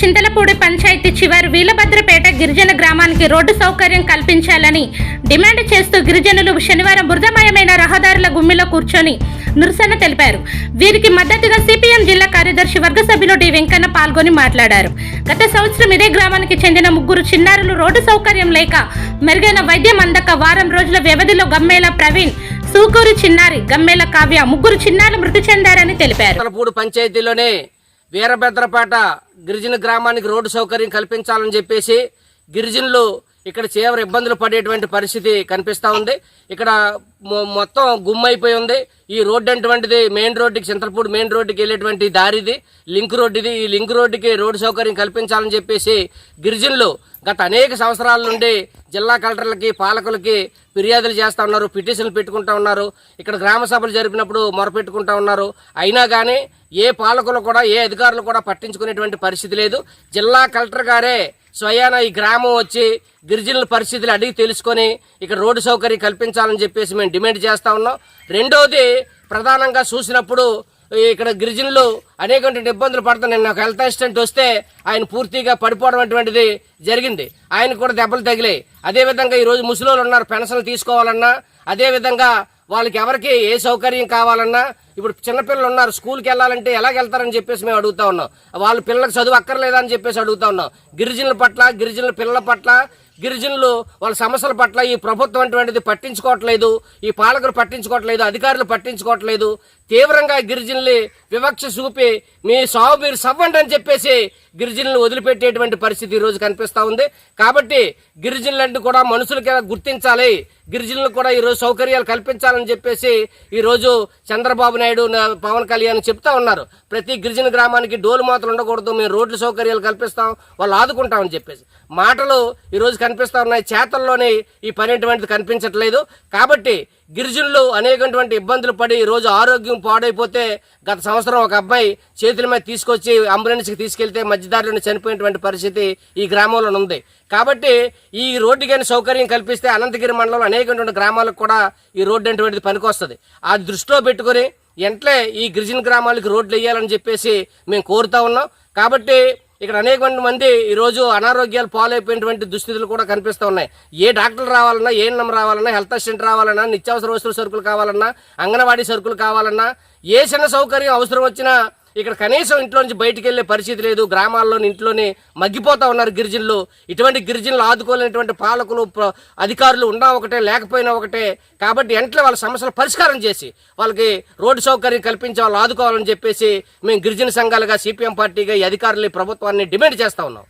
చింతలపూడి పంచాయతీ చివరి వీలభద్రపేట గిరిజన గ్రామానికి రోడ్డు సౌకర్యం కల్పించాలని డిమాండ్ చేస్తూ గిరిజనులు శనివారం బురదమయమైన రహదారుల గుమ్మిలో కూర్చొని నిరసన తెలిపారు. వీరికి మద్దతుగా సిపిఎం జిల్లా కార్యదర్శి వర్గ సభ్యులు డి వెంకన్న పాల్గొని మాట్లాడారు. గత సంవత్సరం ఇదే గ్రామానికి చెందిన ముగ్గురు చిన్నారులు రోడ్డు సౌకర్యం లేక మెరుగైన వైద్యం అందక వారం రోజుల వ్యవధిలో గమ్మేల ప్రవీణ్ సూకూరు చిన్నారి గమ్మేల కావ్య ముగ్గురు చిన్నారులు మృతి చెందారని తెలిపారు. పంచాయతీలోనే వీరభద్రపేట గిరిజన గ్రామానికి రోడ్డు సౌకర్యం కల్పించాలని చెప్పేసి గిరిజనులు ఇక్కడ తీవ్ర ఇబ్బందులు పడేటువంటి పరిస్థితి కనిపిస్తూ ఉంది. ఇక్కడ మొ- మొత్తం గుమ్మైపోయి ఉంది. ఈ రోడ్డు అటువంటిది మెయిన్ రోడ్డుకి చింతలపూడి మెయిన్ రోడ్డుకి వెళ్ళేటువంటి దారిది. లింక్ రోడ్డు ఇది ఈ లింక్ రోడ్డుకి రోడ్డు సౌకర్యం కల్పించాలని చెప్పేసి గిరిజనులు గత అనేక సంవత్సరాల నుండి జిల్లా కలెక్టర్లకి పాలకులకి ఫిర్యాదులు చేస్తూ ఉన్నారు పిటిషన్లు పెట్టుకుంటా ఉన్నారు. ఇక్కడ గ్రామ సభలు జరిపినప్పుడు మొరపెట్టుకుంటూ ఉన్నారు. అయినా కానీ ఏ పాలకులు కూడా ఏ అధికారులు కూడా పట్టించుకునేటువంటి పరిస్థితి లేదు. జిల్లా కలెక్టర్ గారే స్వయాన ఈ గ్రామం వచ్చి గిరిజనుల పరిస్థితులు అడిగి తెలుసుకొని ఇక్కడ రోడ్డు సౌకర్యం కల్పించాలని చెప్పేసి మేము డిమాండ్ చేస్తా ఉన్నాం. రెండవది ప్రధానంగా చూసినప్పుడు ఇక్కడ గిరిజనులు అనేకటువంటి ఇబ్బందులు పడుతున్నాయి నాకు హెల్త్ అసిస్టెంట్ వస్తే ఆయన పూర్తిగా పడిపోవడం అటువంటిది జరిగింది. ఆయన కూడా దెబ్బలు తగిలాయి. అదేవిధంగా ఈరోజు రోజు ముసలోళ్ళు ఉన్నారు పెన్షన్లు తీసుకోవాలన్నా అదేవిధంగా వాళ్ళకి ఎవరికి ఏ సౌకర్యం కావాలన్నా ఇప్పుడు చిన్నపిల్లలు ఉన్నారు స్కూల్కి వెళ్ళాలంటే ఎలా వెళ్తారని చెప్పేసి మేము అడుగుతా ఉన్నాం. వాళ్ళ పిల్లలకు చదువు అక్కర్లేదా అని చెప్పేసి అడుగుతా ఉన్నాం. గిరిజనుల పట్ల గిరిజనుల పిల్లల పట్ల గిరిజనులు వాళ్ళ సమస్యల పట్ల ఈ ప్రభుత్వం అటువంటిది పట్టించుకోవట్లేదు ఈ పాలకులు పట్టించుకోవట్లేదు అధికారులు పట్టించుకోవట్లేదు. తీవ్రంగా గిరిజనుల్ని వివక్ష చూపి మీ సాగు మీరు సవ్వండి అని చెప్పేసి గిరిజనులు వదిలిపెట్టేటువంటి పరిస్థితి ఈ రోజు ఉంది. కాబట్టి గిరిజనులంటే కూడా మనుషులకి గుర్తించాలి? గిరిజనులు కూడా ఈరోజు సౌకర్యాలు కల్పించాలని చెప్పేసి ఈరోజు చంద్రబాబు నాయుడు పవన్ కళ్యాణ్ చెప్తా ఉన్నారు. ప్రతి గిరిజన గ్రామానికి డోలు మాత్రం ఉండకూడదు మేము రోడ్లు సౌకర్యాలు కల్పిస్తాం వాళ్ళు ఆదుకుంటామని చెప్పేసి. మాటలు ఈ కనిపిస్తూ ఉన్నాయి చేతల్లోనే ఈ పని అటువంటిది కనిపించట్లేదు. కాబట్టి గిరిజనులు అనేకటువంటి ఇబ్బందులు పడి ఈ రోజు ఆరోగ్యం పాడైపోతే గత సంవత్సరం ఒక అబ్బాయి చేతుల మీద తీసుకొచ్చి అంబులెన్స్కి తీసుకెళ్తే మధ్యదారిలో చనిపోయినటువంటి పరిస్థితి ఈ గ్రామంలో ఉంది. కాబట్టి ఈ రోడ్డు కానీ సౌకర్యం కల్పిస్తే అనంతగిరి మండలంలో అనేకటువంటి గ్రామాలకు కూడా ఈ రోడ్డు అటువంటిది పనికొస్తుంది. ఆ దృష్టిలో పెట్టుకొని ఎంట్లే ఈ గిరిజన గ్రామాలకు రోడ్లు వేయాలని చెప్పేసి మేము కోరుతా ఉన్నాం. కాబట్టి ఇక్కడ అనేక మంది ఈ రోజు అనారోగ్యాలు పాలైపోయినటువంటి దుస్థితులు కూడా కనిపిస్తూ ఉన్నాయి. ఏ డాక్టర్లు రావాలన్నా ఏ ఎన్ఎం రావాలన్నా హెల్త్ అసిస్టెంట్ రావాలన్నా నిత్యావసర వస్తువుల సరుకులు కావాలన్నా అంగన్వాడీ సరుకులు కావాలన్నా ఏ చిన్న సౌకర్యం అవసరం వచ్చినా ఇక్కడ కనీసం ఇంట్లో నుంచి బయటికి వెళ్ళే పరిస్థితి లేదు. గ్రామాల్లోని ఇంట్లోనే మగ్గిపోతా ఉన్నారు గిరిజనులు. ఇటువంటి గిరిజనులు ఆదుకోలేనటువంటి పాలకులు అధికారులు ఉన్నా ఒకటే లేకపోయినా ఒకటే. కాబట్టి వెంటనే వాళ్ళ సమస్యలు పరిష్కారం చేసి వాళ్ళకి రోడ్డు సౌకర్యం కల్పించి వాళ్ళు ఆదుకోవాలని చెప్పేసి మేము గిరిజన సంఘాలుగా సిపిఎం పార్టీగా ఈ అధికారులు ప్రభుత్వాన్ని డిమాండ్ చేస్తా ఉన్నాం.